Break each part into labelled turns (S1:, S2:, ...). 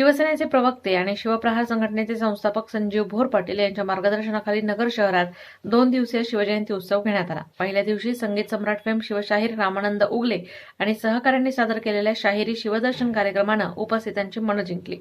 S1: शिवसेनेचे प्रवक्ते आणि शिवप्रहार संघटनेचे संस्थापक संजीव भोर पाटील यांच्या मार्गदर्शनाखाली नगर शहरात दोन दिवसीय शिवजयंती उत्सव घेण्यात आला. पहिल्या दिवशी संगीत सम्राट फेम शिवशाहीर रामानंद उगले आणि सहकाऱ्यांनी सादर केलेल्या शाहिरी शिवदर्शन कार्यक्रमानं उपस्थितांची मनं जिंकली.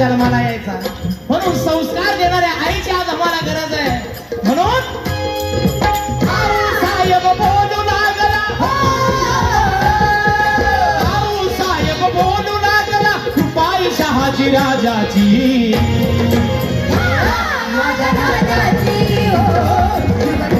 S2: जन्माला यायचा. म्हणून संस्कार देणाऱ्या आईची आज आम्हाला गरज आहे. म्हणून शहाजी राजाची.
S3: माझ्या राजाची हो.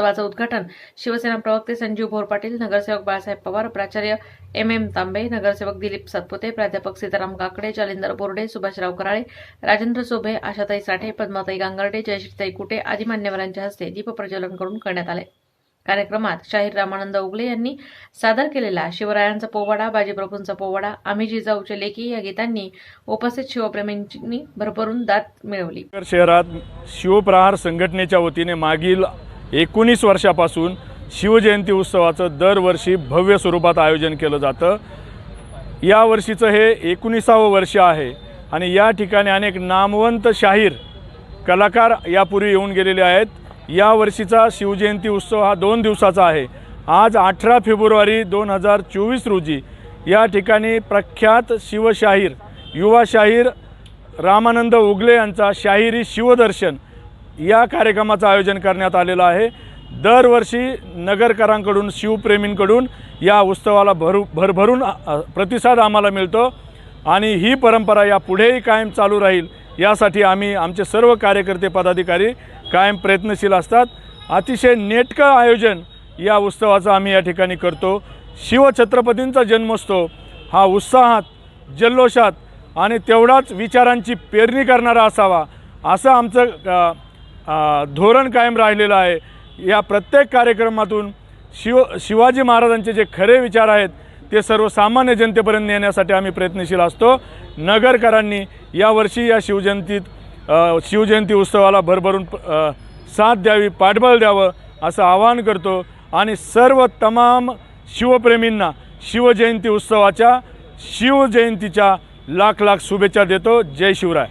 S1: महोत्सवाचं उद्घाटन शिवसेना प्रवक्ते संजीव भोर पाटील नगरसेवक बाळासाहेब पवार प्राचार्य एम एम तांबे नगरसेवक दिलीप सातपुते प्राध्यापक सीताराम काकडे जालिंदर बोर्डे सुभाषराव कराळे राजेंद्र सोभे आशाताई साठे पद्माताई गांगर्डे जयश्रीताई कुटे आदी मान्यवरांच्या हस्ते दीपप्रज्वलन करून करण्यात आले. कार्यक्रमात शाहीर रामानंद उगले यांनी सादर केलेला शिवरायांचा पोवाडा बाजीप्रभूंचा पोवाडा आम्ही जिजाऊचे लेखी या गीतांनी उपस्थित शिवप्रेमींनी भरभरून दात मिळवली.
S4: शहरात शिवप्रहार संघटनेच्या वतीने मागील एकोणीस वर्षापासून शिवजयंती उत्सवाचं दरवर्षी भव्य स्वरूपात आयोजन केलं जातं. या वर्षीचं हे एकोणीसावं वर्ष आहे आणि या ठिकाणी अनेक नामवंत शाहीर कलाकार यापूर्वी येऊन गेलेले आहेत. या वर्षीचा शिवजयंती उत्सव हा दोन दिवसाचा आहे. आज अठरा फेब्रुवारी दोन हजार चोवीस रोजी या ठिकाणी प्रख्यात शिवशाहीर युवा शाहीर रामानंद उगले यांचा शाहिरी शिवदर्शन या कार्यक्रमाचं आयोजन करण्यात आलेलं आहे. दरवर्षी नगरकरांकडून शिवप्रेमींकडून या उत्सवाला भरू भरभरून प्रतिसाद आम्हाला मिळतो आणि ही परंपरा या पुढेही कायम चालू राहील यासाठी आम्ही आमचे सर्व कार्यकर्ते पदाधिकारी कायम प्रयत्नशील असतात. अतिशय नेटकं आयोजन या उत्सवाचं आम्ही या ठिकाणी करतो. शिवछत्रपतींचा जन्मोत्सव हा उत्साहात जल्लोषात आणि तेवढाच विचारांची पेरणी करणारा असावा असं आमचं धोरण कायम राहिलेलं आहे. या प्रत्येक कार्यक्रमातून शिव शिवाजी महाराजांचे जे खरे विचार आहेत ते सर्वसामान्य जनतेपर्यंत नेण्यासाठी आम्ही प्रयत्नशील असतो. नगरकरांनी यावर्षी या शिवजयंतीत शिवजयंती उत्सवाला भरभरून साथ द्यावी पाठबळ द्यावं असं आवाहन करतो आणि सर्व तमाम शिवप्रेमींना शिवजयंती उत्सवाच्या शिवजयंतीच्या लाख लाख शुभेच्छा देतो. जय शिवराय.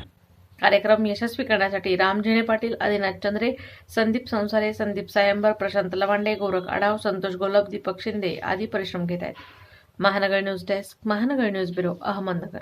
S1: कार्यक्रम यशस्वी करण्यासाठी राम पाटील आदिनाथ चंद्रे संदीप संसारे संदीप सायंबर प्रशांत लवांडे गोरख आढाव संतोष गोलब दीपक शिंदे आदी परिश्रम घेत आहेत. Mahanagar news desk Mahanagar news bureau Ahmednagar.